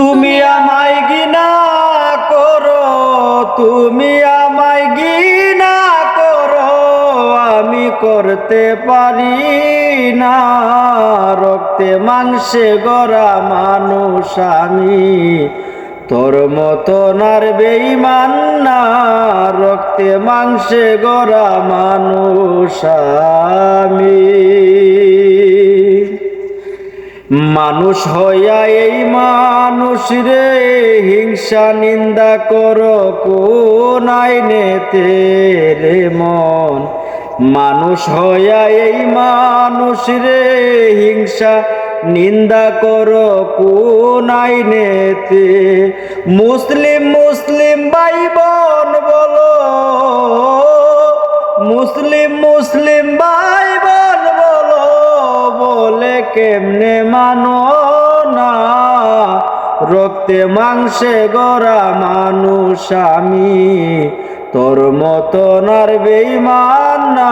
তুমি আমায় গিনা করো, তুমি আমায় গিনা করো, আমি করতে পারি না। রক্তে মাংসে গড়া মানুষ আমি, তোর মতন আর বেইমান না। রক্তে মাংসে গড়া মানুষ আমি। মানুষ হইয়া এই মানুষ রে, হিংসা নিন্দা কর, কোন আইনেতে রে মন? মানুষ হইয়া এই মানুষ রে, হিংসা নিন্দা কর, কোন আইনেতে? মুসলিম মুসলিম ভাই বোন বলো কেমনে মানো না? রক্তে, মাংসে গড়া মানুষ আমি। তোর মতন আর বেইমান না।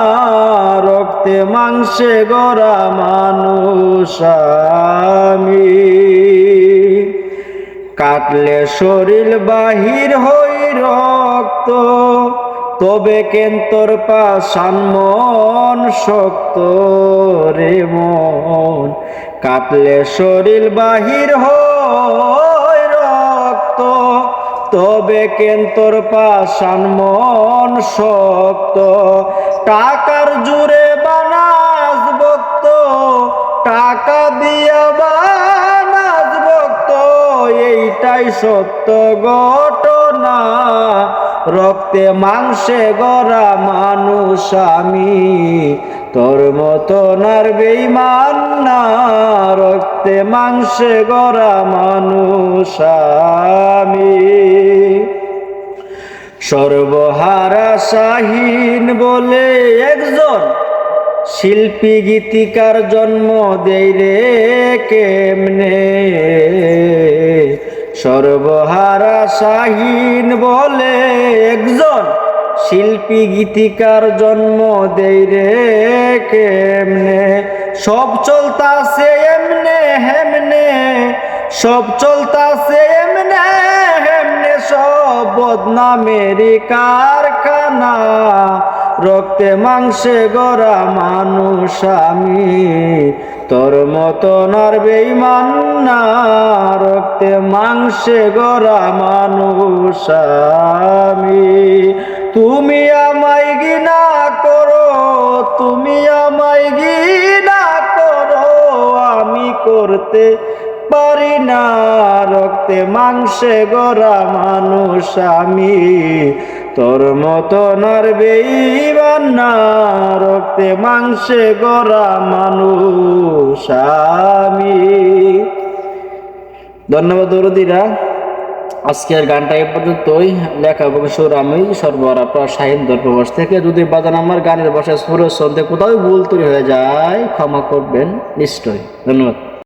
রক্তে, মাংসে গড়া মানুষ আমি। কাটলে শরীর বাহির হই রক্ত। তবে কেন তোর পাশান শক্ত রে মন। কাটলে শরীর বাহির হই রক্ত। তবে কেন তোর পাশান মন শক্ত। টাকার জুড়ে বানাস ভক্ত। টাকা দিয়া বানাস ভক্ত। এইটাই সত্য ঘটনা। রক্তে মাংসে গড়া মানুষ আমি। তোর মতন আর বেইমান না, রক্তে মাংসে গড়া মানুষ আমি। সর্বহারা শাহীন বলে একজন শিল্পী গীতিকার জন্ম দেই রে কেমনে? সর্বহারা শাহীন বলে একজন শিল্পী গীতিকার জন্ম দেই রে কেমনে? সব চলতা চলতাছে এমনে হেমনে, সব চলতা চলতাছে এমনে হেমনে, সব বদনামেরি কারখানা। রক্তে মাংসে গড়া মানুষ আমি তোর মতন আর বেইমান না রক্তে মাংসে গড়া মানুষ আমি। তুমি আমায় গিনা করো, তুমি আমায় গিনা করো, আমি করতে পারি না। রক্তে মাংসে গড়া মানুষ আমি। তোর মতন আর বেইমান না, রক্তে মাংসে গড়া মানুষ আমি। ধন্যবাদ দরদিরা। আজকের গানটা এ পর্যন্তই। লেখা সুর আমি সর্বরা শাহিন প্রবাস থেকে। যদি বাজান আমার গানের ভাষায় সুরের সন্ধে কোথাও ভুল তৈরি হয়ে যায়, ক্ষমা করবেন নিশ্চয়ই। ধন্যবাদ।